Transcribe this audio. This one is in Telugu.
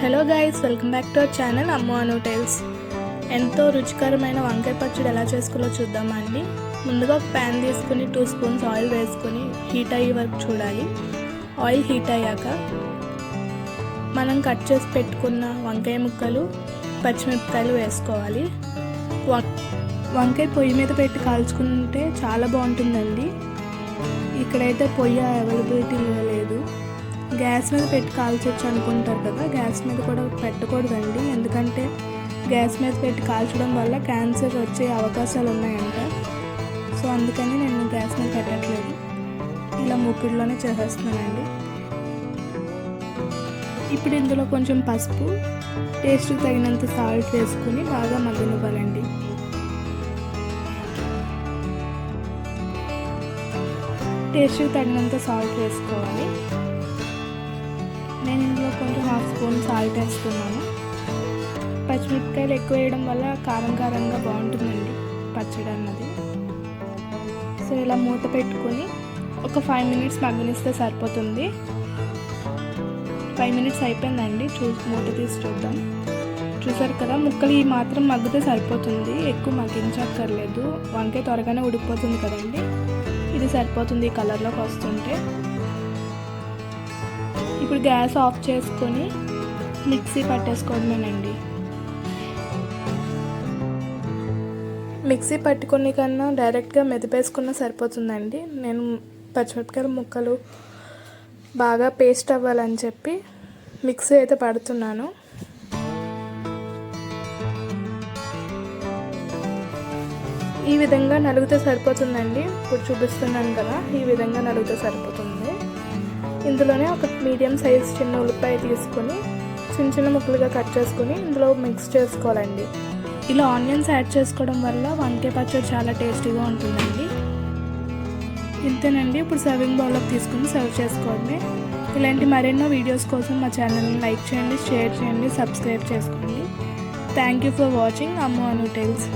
Hello guys welcome back to our channel Amma Anu tiles ఎంతో రుచికరమైన వంకాయ పచ్చడి ఎలా చేసుకోవాలో చూద్దామండి ముందుగా ఒక ప్యాన్ తీసుకుని టూ స్పూన్స్ ఆయిల్ వేసుకొని హీట్ అయ్యే వరకు చూడాలి. ఆయిల్ హీట్ అయ్యాక మనం కట్ చేసి పెట్టుకున్న వంకాయ ముక్కలు పచ్చిమిరపకాయలు వేసుకోవాలి. వంకాయ పొయ్యి మీద పెట్టి కాల్చుకుంటే చాలా బాగుంటుందండి. ఇక్కడైతే పొయ్యి అవైలబిలిటీ గ్యాస్ మీద పెట్టి కాల్చొచ్చు అనుకుంటారు కదా గ్యాస్ మీద కూడా పెట్టకూడదండి. ఎందుకంటే గ్యాస్ మీద పెట్టి కాల్చడం వల్ల క్యాన్సర్ వచ్చే అవకాశాలు ఉన్నాయంట. సో అందుకని నేను గ్యాస్ మీద పెట్టట్లేదు. ఇలా మూకిడిలోనే చేసేస్తున్నానండి. ఇప్పుడు ఇందులో కొంచెం పసుపు టేస్ట్కి తగినంత సాల్ట్ వేసుకుని బాగా మగ్గనివ్వాలండి. టేస్ట్కి తగినంత సాల్ట్ వేసుకోవాలి. కొంచెం హాఫ్ స్పూన్ సాల్ట్ వేస్తున్నాను. పచ్చిమిరపకాయలు ఎక్కువ వేయడం వల్ల కారం కారంగా బాగుంటుందండి పచ్చడి అన్నది. సో ఇలా మూత పెట్టుకొని ఒక ఫైవ్ మినిట్స్ మగ్గనిస్తే సరిపోతుంది. ఫైవ్ మినిట్స్ అయిపోయిందండి. చూ మూత తీసి చూద్దాం. చూసారు కదా ముక్కలు ఈ మాత్రం మగ్గితే సరిపోతుంది. ఎక్కువ మగ్గించక్కర్లేదు. వంకాయ త్వరగానే ఉడికిపోతుంది కదండి. ఇది సరిపోతుంది ఈ కలర్లోకి వస్తుంటే. ఇప్పుడు గ్యాస్ ఆఫ్ చేసుకొని మిక్సీ పట్టేసుకోవడమేనండి. మిక్సీ పట్టుకునే కన్నా డైరెక్ట్గా మెదిపేసుకున్న సరిపోతుందండి. నేను పచ్చిమిరపకాయల ముక్కలు బాగా పేస్ట్ అవ్వాలని చెప్పి మిక్సీ అయితే పడుతున్నాను. ఈ విధంగా నలుగుతే సరిపోతుందండి. ఇప్పుడు చూపిస్తున్నాను కదా ఈ విధంగా నలుగుతే సరిపోతుంది. ఇందులోనే ఒక మీడియం సైజ్ చిన్న ఉల్లిపాయ తీసుకొని చిన్న చిన్న ముక్కలుగా కట్ చేసుకొని ఇందులో మిక్స్ చేసుకోవాలండి. ఇలా ఆనియన్స్ యాడ్ చేసుకోవడం వల్ల వంకాయ పచ్చడి చాలా టేస్టీగా ఉంటుందండి. ఇంతేనండి ఇప్పుడు సర్వింగ్ బౌల్లోకి తీసుకుని సర్వ్ చేసుకోవడమే. ఇలాంటి మరెన్నో వీడియోస్ కోసం మా ఛానల్ని లైక్ చేయండి షేర్ చేయండి సబ్స్క్రైబ్ చేసుకోండి. థ్యాంక్ యూ ఫర్ వాచింగ్ అమ్మో అను టెల్స్